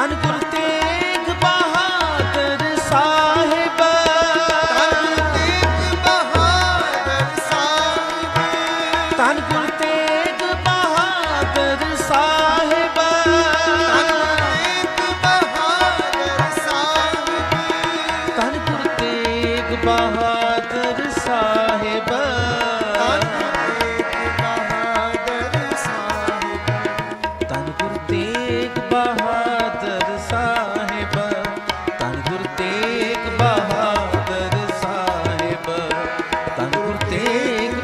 কান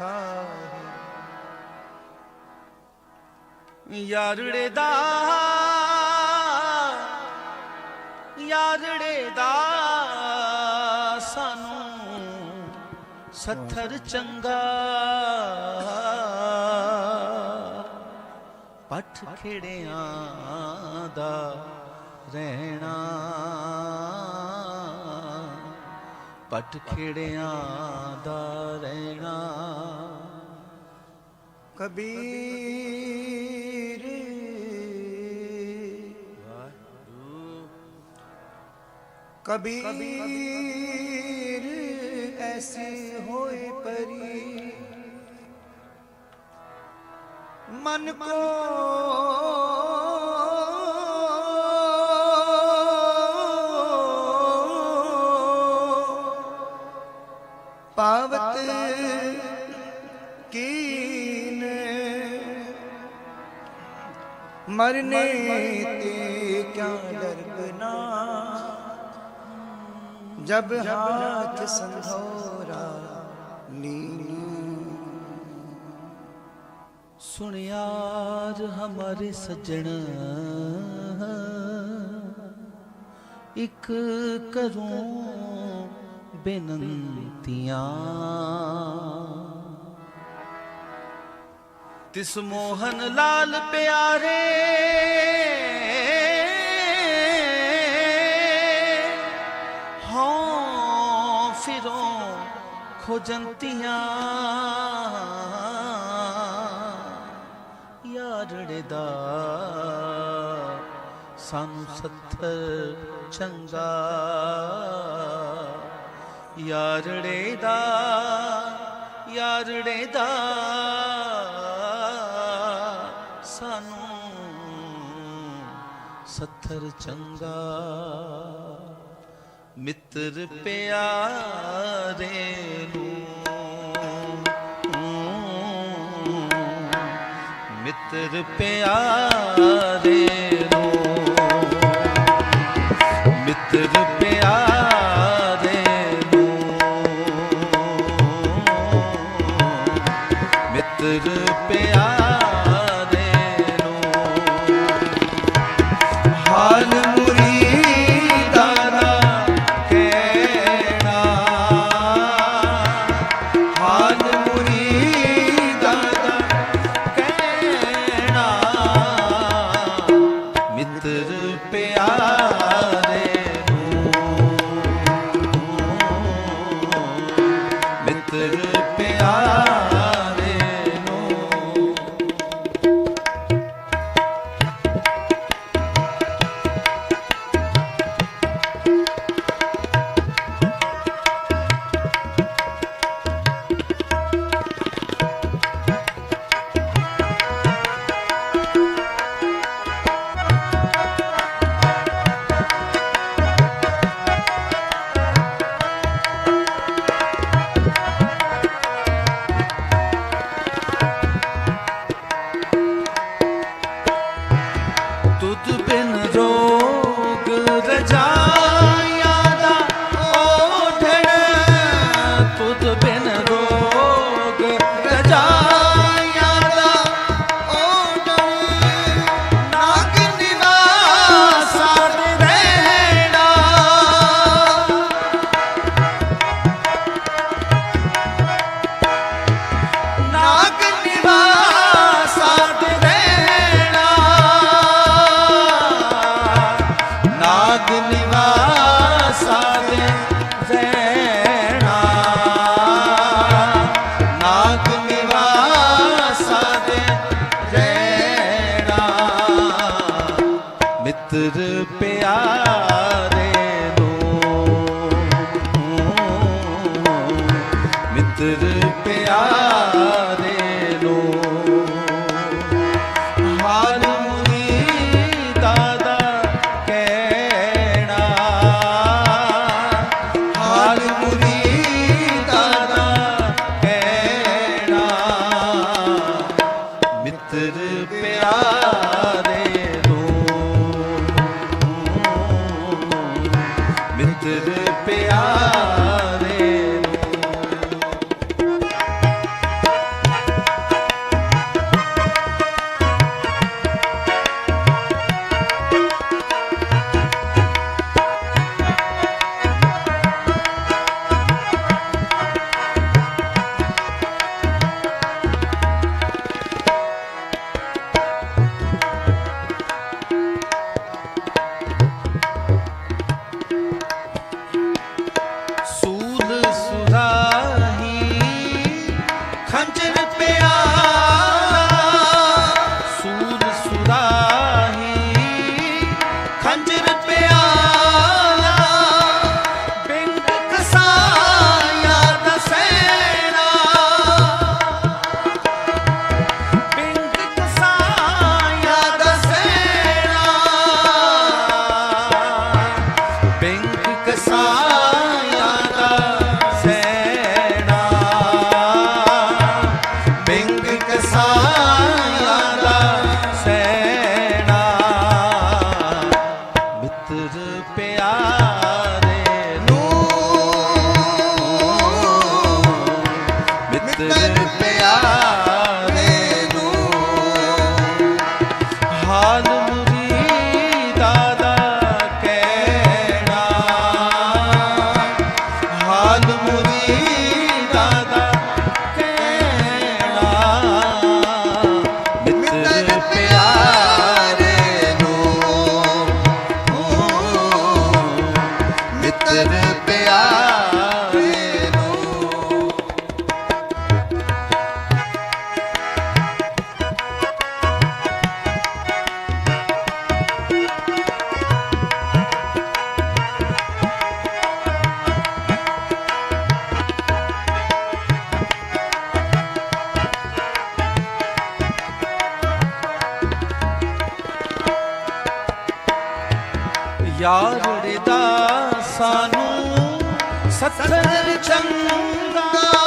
ਸਾਹਿਬ। ਯਾਰੜੇ ਦਾ ਯਾਰੜੇ ਦਾ ਸਾਨੂੰ ਸੱਥਰ ਚੰਗਾ ਪੱਠ ਖੇੜਿਆਂ ਦਾ ਰਹਿਣਾ। ਪੱਠ ਖੇੜਿਆਂ ਦਾ ਰਹਿਣਾ। ਕਬੀਰ। ਕਬੀਰ ਐਸੀ ਹੋਏ ਪਰੀ। ਮਨ ਕੋ ਮਰਨੇ ਤੇ ਕਿਆ ਡਰਨਾ ਜਬ ਹਾਥ ਸੰਧੋਰਾ ਲੀਨੀ ਸੁਣਿਆਰ ਹਮਾਰੇ ਸੱਜਣ। ਇੱਕ ਕਰੂੰ ਬੇਨੰਤੀਆਂ। ਤਿਸ ਮੋਹਨ ਲਾਲ ਪਿਆਰੇ। ਹਾਂ ਫਿਰੋਂ ਖੋਜੰਤੀਆਂ। ਯਾਰੜੇ ਦਾ ਸਾਨੂੰ ਸੱਥਰ ਚੰਗਾ। ਯਾਰੜੇ ਦਾ ਯਾਰੜੇ ਦਾ। ਸਾਨੂੰ ਸੱਥਰ ਚੰਗਾ ਮਿੱਤਰ ਪਿਆਰੇ ਨੂੰ। ਮਿੱਤਰ ਪਿਆਰੇ सा ਸੱਥਰ ਚੰਗਾ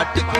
பாட்டுக்கு